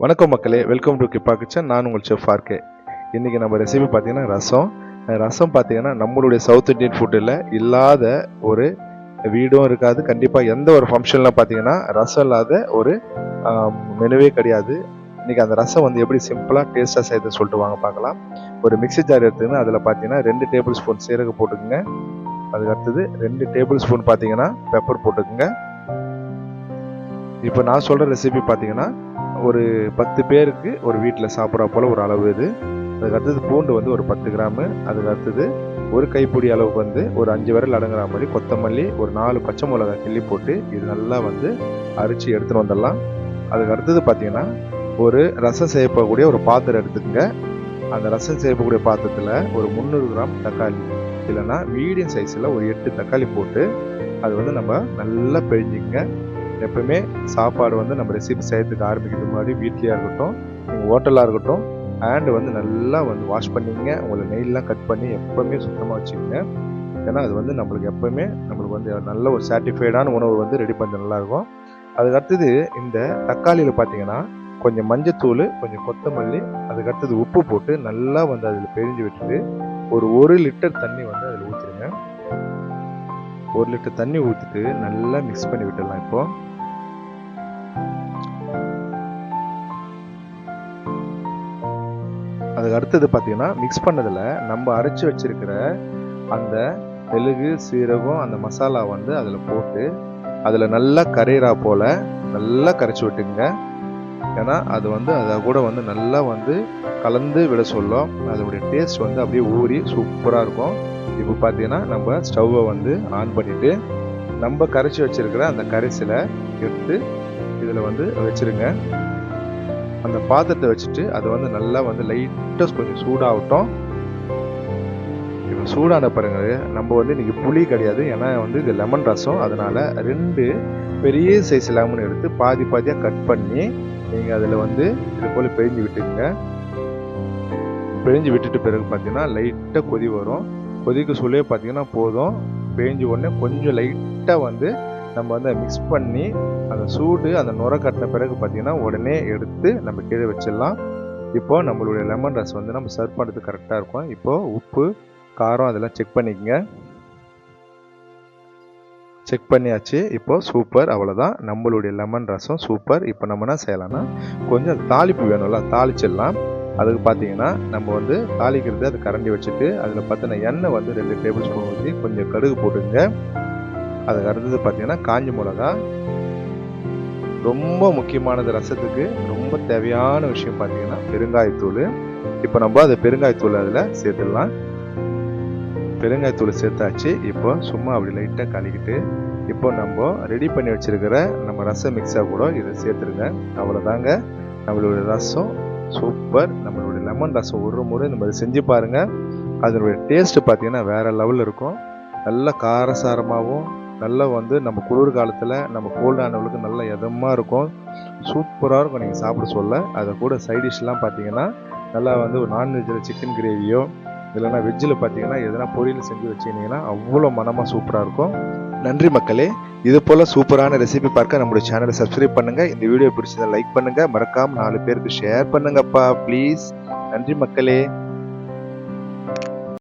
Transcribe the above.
வணக்கம் மக்களே welcome to கிப்பா kitchen நான் உங்கள் செஃப் ஆர்கே இன்றைக்கி நம்ம ரெசிபி பார்த்தீங்கன்னா ரசம். ரசம் பார்த்தீங்கன்னா நம்மளுடைய சவுத் இந்தியன் ஃபுட்டில் இல்லாத ஒரு வீடும் இருக்காது. கண்டிப்பாக எந்த ஒரு ஃபங்க்ஷன்லாம் பார்த்தீங்கன்னா ரசம் இல்லாத ஒரு மெனுவே கிடையாது. இன்றைக்கி அந்த ரசம் வந்து எப்படி சிம்பிளாக டேஸ்ட்டாக செய்யுதுன்னு சொல்லிட்டு வாங்க பார்க்கலாம். ஒரு மிக்சி ஜார் எடுத்துக்கின்னு அதில் பார்த்தீங்கன்னா ரெண்டு டேபிள் ஸ்பூன் சீரகம் போட்டுக்கோங்க. அதுக்கு அடுத்தது ரெண்டு டேபிள் ஸ்பூன் பார்த்தீங்கன்னா பெப்பர் போட்டுக்கோங்க. இப்போ நான் சொல்கிற ரெசிபி பார்த்தீங்கன்னா ஒரு பத்து பேருக்கு ஒரு வீட்டில் சாப்பிட்ற போல் ஒரு அளவு இது. அதுக்கு அடுத்தது பூண்டு வந்து ஒரு பத்து கிராமு. அதுக்கு அடுத்தது ஒரு கைப்பிடி அளவுக்கு வந்து ஒரு அஞ்சு விரல் அடங்குற மாதிரி கொத்தமல்லி ஒரு நாலு பச்சை மிளகாய் கிள்ளி போட்டு இது நல்லா வந்து அரிச்சு எடுத்துகிட்டு வந்துடலாம். அதுக்கு அடுத்தது பார்த்தீங்கன்னா ஒரு ரசம் செய்யப்படக்கூடிய ஒரு பாத்திரம் எடுத்துக்கங்க. அந்த ரசம் செய்யக்கூடிய பாத்திரத்தில் ஒரு முந்நூறு கிராம் தக்காளி இல்லைன்னா மீடியம் சைஸில் ஒரு எட்டு தக்காளி போட்டு அது வந்து நம்ம நல்லா பிழிஞ்சிங்க எப்பவுமே சாப்பாடு வந்து நம்ம ரெசிபி செய்யறதுக்கு ஆரம்பிக்கிறது முன்னாடி வீட்லேயா இருக்கட்டும் நீங்கள் ஹோட்டலாக இருக்கட்டும் ஹேண்டு வந்து நல்லா வந்து வாஷ் பண்ணிங்க உங்களை நெயிலெலாம் கட் பண்ணி எப்போவுமே சுத்தமாக வச்சுக்கோங்க. ஏன்னா அது வந்து நம்மளுக்கு எப்போவுமே நம்மளுக்கு வந்து நல்ல ஒரு சாட்டிஸ்ஃபைடான உணவு வந்து ரெடி பண்ணுறது நல்லாயிருக்கும். அதுக்கு அடுத்தது இந்த தக்காளியில் பார்த்தீங்கன்னா கொஞ்சம் மஞ்சத்தூள் கொஞ்சம் கொத்தமல்லி அதுக்கு அடுத்தது உப்பு போட்டு நல்லா வந்து அதில் பெரிஞ்சு விட்டுட்டு ஒரு ஒரு லிட்டர் தண்ணி வந்து அதில் ஊற்றிடுங்க ஒரு லிட்டர் தண்ணி ஊற்றிட்டு நல்லா மிக்ஸ் பண்ணி விட்டுடலாம் இப்போது அதுக்கு அடுத்தது பார்த்தீங்கன்னா மிக்ஸ் பண்ணதில் நம்ம அரைச்சி வச்சிருக்கிற அந்த தெலுங்கு சீரகம் அந்த மசாலா வந்து அதில் போட்டு அதில் நல்லா கரையிறா போல் நல்லா கரைச்சி விட்டுங்க ஏன்னா அது வந்து அதை கூட வந்து நல்லா வந்து கலந்து விட சொல்லும். அதோடைய டேஸ்ட் வந்து அப்படியே ஊறி சூப்பராக இருக்கும். இப்போ பார்த்தீங்கன்னா நம்ம ஸ்டவ்வை வந்து ஆன் பண்ணிவிட்டு நம்ம கரைச்சி வச்சிருக்கிற அந்த கரைசியில் எடுத்து இதில் வந்து வச்சுருங்க. அந்த பாத்திரத்தை வச்சுட்டு அதை வந்து நல்லா வந்து லைட்டாக கொஞ்சம் சூடாகட்டும். இப்போ சூடான பாருங்க நம்ம வந்து இன்றைக்கி புளி கிடையாது. ஏன்னா வந்து இது லெமன் ரசம். அதனால் ரெண்டு பெரிய சைஸ் லெமன் எடுத்து பாதி பாதியாக கட் பண்ணி நீங்கள் அதில் வந்து இது போல் பிழிஞ்சு விட்டுங்க பிழிஞ்சு விட்டுட்டு பிறகு பார்த்தீங்கன்னா லைட்டாக கொதி வரும். கொதிக்க சொல்லே பார்த்தீங்கன்னா போதும். பிழிஞ்சு உடனே கொஞ்சம் லைட்டாக வந்து நம்ம வந்து மிக்ஸ் பண்ணி அந்த சூடு அந்த நுரை கட்டின பிறகு பார்த்தீங்கன்னா உடனே எடுத்து நம்ம கீழே வச்சிடலாம். இப்போ நம்மளுடைய லெமன் ரசம் வந்து நம்ம சர்வ் பண்ணுறதுக்கு கரெக்டாக இருக்கும். இப்போது உப்பு காரம் அதெல்லாம் செக் பண்ணிக்கங்க. செக் பண்ணியாச்சு. இப்போது சூப்பர் அவ்வளோதான் நம்மளுடைய லெமன் ரசம் சூப்பர் இப்போ நம்ம என்ன செய்யலாம்னா கொஞ்சம் தாளிப்பு வேணும்ல தாளிச்சிடலாம். அதுக்கு பார்த்தீங்கன்னா நம்ம வந்து தாளிக்கிறது அது கரண்டி வச்சுட்டு அதில் பார்த்தீங்கன்னா எண்ணெய் வந்து ரெண்டு டேபிள் ஸ்பூன் ஊற்றி கொஞ்சம் கடுகு போட்டுங்க அதுக்கு அடுத்தது பார்த்தீங்கன்னா காஞ்சி மிளகா. ரொம்ப முக்கியமானது ரசத்துக்கு. ரொம்ப தேவையான விஷயம் பார்த்தீங்கன்னா பெருங்காயத்தூள். இப்போ நம்ம அதை பெருங்காயத்தூள் அதில் சேர்த்துடலாம். பெருங்காயத்தூள் சேர்த்தாச்சு. இப்போ சும்மா அப்படி லைட்டாக கலக்கிட்டு இப்போ நம்ம ரெடி பண்ணி வச்சுருக்கிற நம்ம ரசம் மிக்ஸாக கூட இதை சேர்த்துருங்க. அவ்வளோதாங்க நம்மளுடைய ரசம். சூப்பர். நம்மளுடைய லெமன் ரசம் ஒரு முறை நம்ம அதை செஞ்சு பாருங்கள் அதனுடைய டேஸ்ட்டு பார்த்தீங்கன்னா வேற லெவலில் இருக்கும். நல்ல காரசாரமாகவும் நல்லா வந்து நம்ம குளிர் காலத்தில் நம்ம கோல்டு ஆனவங்களுக்கு நல்ல இதமாக இருக்கும். சூப்பராக இருக்கும் நீங்கள் சாப்பிட சொல்ல. அதை கூட சைட் டிஷ்லாம் பார்த்தீங்கன்னா நல்லா வந்து ஒரு நான்வெஜ்ஜில் சிக்கன் கிரேவியோ இல்லைன்னா வெஜ்ஜில் பார்த்தீங்கன்னா எதனா பொரியல் செஞ்சு வச்சுருந்தீங்கன்னா அவ்வளோ மனமாக சூப்பராக இருக்கும். நன்றி மக்களே. இது போல் சூப்பரான ரெசிபி பார்க்க நம்மளுடைய சேனலை சப்ஸ்கிரைப் பண்ணுங்கள் இந்த வீடியோ பிடிச்சதை லைக் பண்ணுங்கள் மறக்காமல் நாலு பேருக்கு ஷேர் பண்ணுங்கப்பா ப்ளீஸ் நன்றி மக்களே.